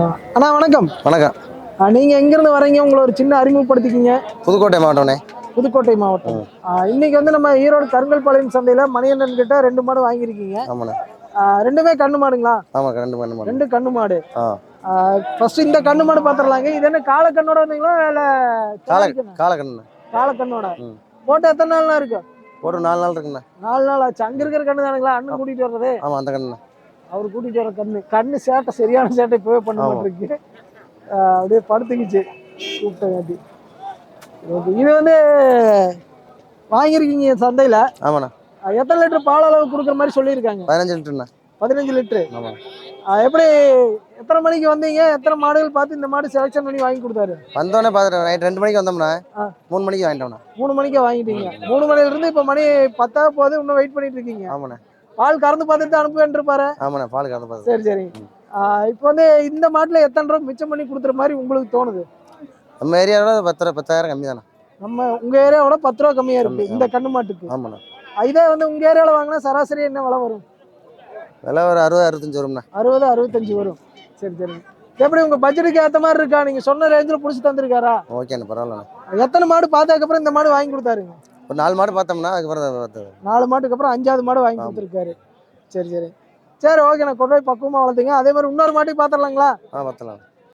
அண்ணா வணக்கம். வணக்கம். நீங்க எங்கிருந்து வரீங்க? உங்களை ஒரு சின்ன அறிமுகப்படுத்திக்கிங்க. புதுக்கோட்டை மாவட்டம்ண்ணே. புதுக்கோட்டை மாவட்டம். இன்னைக்கு வந்து நம்ம ஈரோடு கருங்கல்பாளையம் சந்தையில மணியண்ணன் கிட்ட ரெண்டு மாடு வாங்கியிருக்கீங்க. ரெண்டுமே கண்ணு மாடுங்களா? ஆமாம் ரெண்டு மணி மணி ரெண்டு கண்ணு மாடு. ஃபர்ஸ்ட் இந்த கண்ணு மாடு பாத்திரலாங்க. இது என்ன கால கண்ணோட வந்தீங்களா இல்ல கால கண்ணு? காலக்கண்ணு கால கண்ணோட. போட்டு எத்தனை நாள்னா இருக்கு? ஒரு நாலு நாள் இருக்குண்ணே நாலு நாள்? ஆச்சு அங்க இருக்கிற கண்ணு தானுங்களா? அண்ணன் கூட்டிட்டு வர்றது. ஆமாம் அந்த கண்ணு அவர் கூட்டிட்டு வர கண்ணு. கண்ணு சேட்டை சரியான சேட்டை இப்பவே பண்ண. மாட்டிருக்கு. அப்படியே படுத்துக்கிச்சு. கூப்பிட்டங்காட்டி. ஓகே. இது வந்து வாங்கியிருக்கீங்க சந்தையில. ஆமாண்ணே. எத்தனை லிட்டர் பால் அளவு கொடுக்குற மாதிரி சொல்லியிருக்காங்க? பதினஞ்சு லிட்டருண்ணே. பதினஞ்சு லிட்டரு. ஆமாம் எப்படி எத்தனை மணிக்கு வந்தீங்க? எத்தனை மாடுகள் பார்த்து இந்த மாடு செலெக்ஷன் பண்ணி வாங்கி கொடுத்தாரு? வந்தோடனே பார்த்துட்டு நைட் ரெண்டு மணிக்கு வந்தோம்ண்ணே. ஆ. மூணு மணிக்கு வாங்கிட்டோம்ண்ணே. மூணு மணிக்கே வாங்கிட்டீங்க. மூணு மணில இருந்து இப்ப மணி பத்தாக போகுது. இன்னும் வெயிட் பண்ணிட்டு இருக்கீங்க. ஆமாண்ணே. பால் கறந்து பார்த்துட்டு அனுப்புவேன் இருப்பாரு ஆமாண்ணே பால் கலந்து பார்த்து சரி சரி. இப்போ வந்து இந்த மாட்டுல எத்தனை ரூபா மிச்சம் பண்ணி கொடுக்குற மாதிரி உங்களுக்கு தோணுது? நம்ம ஏரியாவோட பத்து பத்தாயிரம் கம்மி தானே நம்ம உங்க ஏரியாவோட பத்து ரூபா கம்மியா இருக்கு இந்த கண்ணு மாட்டுக்கு. ஆமாண்ணே. இதே வந்து உங்க ஏரியால வாங்கினா சராசரி என்ன விலை வரும்? விலை ஒரு அறுபது அறுபத்தஞ்சு வரும்ண்ணே. அறுபது அறுபத்தஞ்சு வரும். சரி சரி. எப்படி உங்க பட்ஜெட்டுக்கு ஏத்த மாதிரி இருக்கா? நீங்க சொன்ன ரேஞ்சில் புடிச்சு தந்திருக்காரா? ஓகேண்ணே பரவாயில்லண்ணே. எத்தனை மாடு பார்த்ததுக்கு அப்புறம் இந்த மாடு வாங்கி கொடுத்தாருங்க? ஒரு நாலு மாடு பார்த்தோம்னா அதுக்கப்புறம் நாலு மாட்டுக்கு அப்புறம் அஞ்சாவது மாடு வாங்கி. கொடுத்துருக்காரு. சரி சரி. சரி ஓகே நான் கொண்டு போய் பக்குவமா வளர்த்துங்க அதே மாதிரி இன்னொரு மாட்டையும் பார்த்துடலாங்களா ஆ பார்த்தலாம்